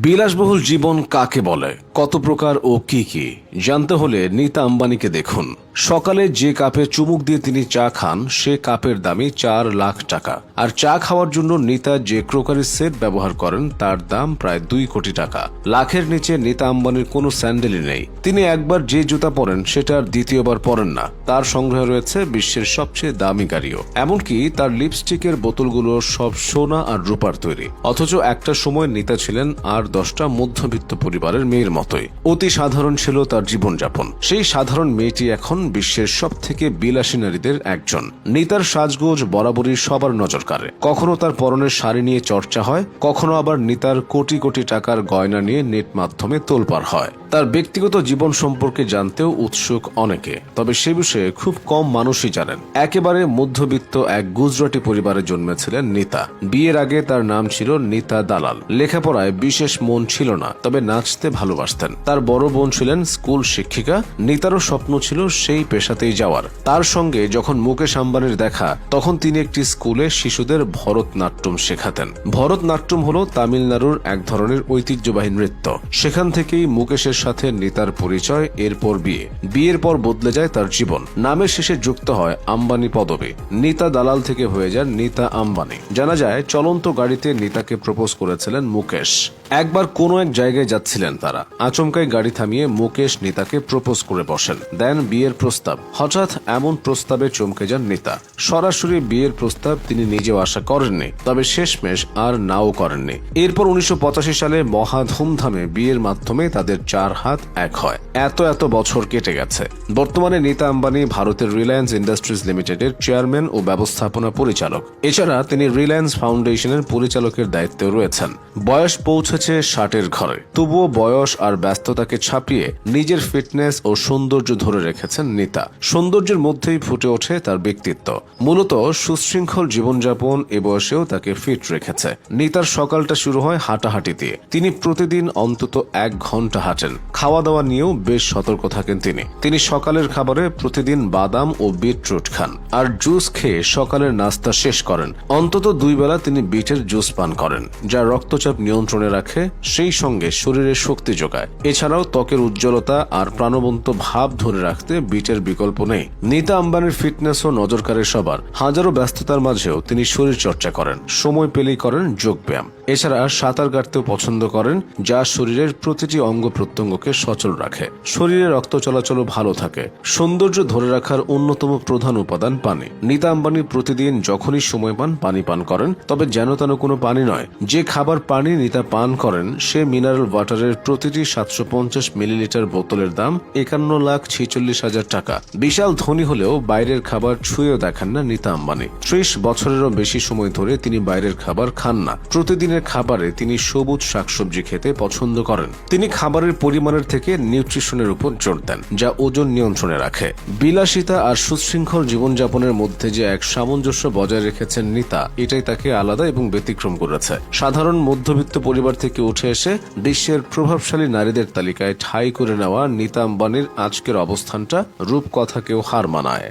বিলাসবহুল জীবন কাকে বলে? কত প্রকার ও কি কি? জানতে হলে নীতা আম্বানিকে দেখুন। সকালে যে কাপে চুমুক দিয়ে তিনি চা খান, সে কাপের দামই চার লাখ টাকা। আর চা খাওয়ার জন্য নীতা যে ক্রোকারি সেট ব্যবহার করেন, তার দাম প্রায় দুই কোটি টাকা। লাখের নিচে নীতা আম্বানির কোনো স্যান্ডেলই নেই। তিনি একবার যে জুতা পরেন, সেটা দ্বিতীয়বার পরেন না। তার সংগ্রহে রয়েছে বিশ্বের সবচেয়ে দামি গাড়িও। এমনকি তার লিপস্টিকের বোতলগুলো সব সোনা আর রূপার তৈরি। অথচ একটা সময় নেতা ছিলেন আর দশটা মধ্যবিত্ত পরিবারের মেয়ের মতোই। অতি সাধারণ ছিল তার জীবনযাপন। সেই সাধারণ মেয়েটি এখন বিশ্বের সব থেকে বিলাসী নারীদের একজন। নেতার সাজগোজ বরাবরই সবার নজর কাড়ে কখনো তার পরনের শাড়ি নিয়ে চর্চা হয়, কখনো আবার নেতার কোটি কোটি টাকার গয়না নিয়ে নেট মাধ্যমে তোলপার হয়। তার ব্যক্তিগত জীবন সম্পর্কে জানতেও উৎসুক অনেকে। তবে সে বিষয়ে খুব কম মানুষই জানেন। একেবারে মধ্যবিত্ত এক গুজরাটি পরিবারে জন্মেছিলেন নিতা। বিয়ের আগে তার নাম ছিল নিতা দালাল। লেখাপড়ায় বিশেষ মন ছিল না, তবে নাচতে ভালোবাসতেন। তার বড় বোন ছিলেন স্কুল শিক্ষিকা। নিতারও স্বপ্ন ছিল সেই পেশাতেই যাওয়ার। তার সঙ্গে যখন মুকেশ আম্বানির দেখা, তখন তিনি একটি স্কুলে শিশুদের ভরতনাট্যম শেখাতেন। ভরতনাট্যম হল তামিলনাড়ুর এক ধরনের ঐতিহ্যবাহী নৃত্য। সেখান থেকেই মুকেশের সাথে নিতার পরিচয়, এরপর বিয়ে। বিয়ের পর বদলে যায় তার জীবন। নামের শেষে যুক্ত হয় আম্বানি পদবী। নিতা দালাল থেকে হয়ে যান নিতা আম্বানি। জানা যায়, চলন্ত গাড়িতে নিতাকে প্রপোজ করেছিলেন মুকেশ। একবার কোনো এক জায়গায় যাচ্ছিলেন তারা। আচমকাই গাড়ি থামিয়ে মুকেশ নিতাকে প্রপোজ করে বসেন। দেন বিয়ের প্রস্তাব। হঠাৎ এমন প্রস্তাবে চমকে যান নিতা। সরাসরি বিয়ের প্রস্তাব তিনি নিজেও আশা করেননি। তবে শেষমেশ আর নাও করেননি। এরপর উনিশশো পঁচাশি সালে মহা ধুমধামে বিয়ের মাধ্যমে তাদের চার হাত এক হয়। এত এত বছর কেটে গেছে। বর্তমানে নীতা আম্বানি ভারতের রিলায়েন্স ইন্ডাস্ট্রিজ লিমিটেডের চেয়ারম্যান ও ব্যবস্থাপনা পরিচালক। এছাড়া তিনি রিলায়েন্স ফাউন্ডেশনের পরিচালকের দায়িত্বে রয়েছেন। বয়স পৌঁছেছে ষাটের ঘরে। তবুও বয়স আর ব্যস্ততাকে ছাপিয়ে নিজের ফিটনেস ও সৌন্দর্য ধরে রেখেছেন নিতা। সৌন্দর্যের মধ্যেই ফুটে ওঠে তার ব্যক্তিত্ব। মূলত সুশৃঙ্খল জীবনযাপন এ বয়সেও তাকে ফিট রেখেছে। নিতার সকালটা শুরু হয় হাঁটাহাঁটি দিয়ে। তিনি প্রতিদিন অন্তত এক ঘণ্টা হাঁটেন। খাওয়া দাওয়া নিয়েও বেশ সতর্ক থাকেন তিনি। তিনি সকালের খাবারে প্রতিদিন বাদাম ও বিটরুট খান আর জুস খেয়ে সকালের নাস্তা শেষ করেন। অন্তত দুই বেলা তিনি বিটের জুস পান করেন, যা রক্তচাপ নিয়ন্ত্রণে রাখে, সেই সঙ্গে শরীরে শক্তি যোগায়। এছাড়াও ত্বকের উজ্জ্বলতা আর প্রাণবন্ত ভাব ধরে রাখতে বিটের বিকল্প নেই। নিতা আম্বানির ফিটনেস ও নজরকারের সবার। হাজারো ব্যস্ততার মাঝেও তিনি শরীর চর্চা করেন, সময় পেলেই করেন যোগব্যায়াম। এছাড়া সাঁতার কাটতেও পছন্দ করেন, যা শরীরের প্রতিটি অঙ্গ প্রত্যঙ্গকে সচল রাখে। শরীরে রক্ত চলাচলও ভালো থাকে। সৌন্দর্য ধরে রাখার অন্যতম প্রধান উপাদান পানি। নিতা আম্বানি প্রতিদিন যখনই সময় পান, পানি পান করেন, তবে যেন তেন কোনো পানি নয়। যে খাবার পানি নিতা পান করেন, সে মিনারেল ওয়াটারের প্রতিটি সাতশো পঞ্চাশ মিলিলিটার বোতলের দাম একান্ন লাখ ছেচল্লিশ হাজার টাকা। বিশাল ধনী হলেও বাইরের খাবার ছুঁয়েও দেখান না নিতা আম্বানি। ত্রিশ বছরেরও বেশি সময় ধরে তিনি বাইরের খাবার খান না। প্রতিদিনের খাবারে তিনি সবুজ শাকসবজি খেতে পছন্দ করেন। তিনি খাবারের পরিমাণের থেকে নিউট্রিশনের উপর জোর দেন, যা ওজন নিয়ন্ত্রণে রাখে। বিলাসিতা আর সুশৃঙ্খল জীবনযাপনের মধ্যে যে এক সামঞ্জস্য বজায় রেখেছেন নিতা, এটাই তাকে আলাদা এবং ব্যতিক্রম করেছে। সাধারণ মধ্যবিত্ত পরিবার থেকে উঠে এসে বিশ্বের প্রভাবশালী নারীদের তালিকায় ঠাঁই করে নেওয়া নিতা আম্বানির আজকের অবস্থানটা রূপকথাকেও হার মানায়।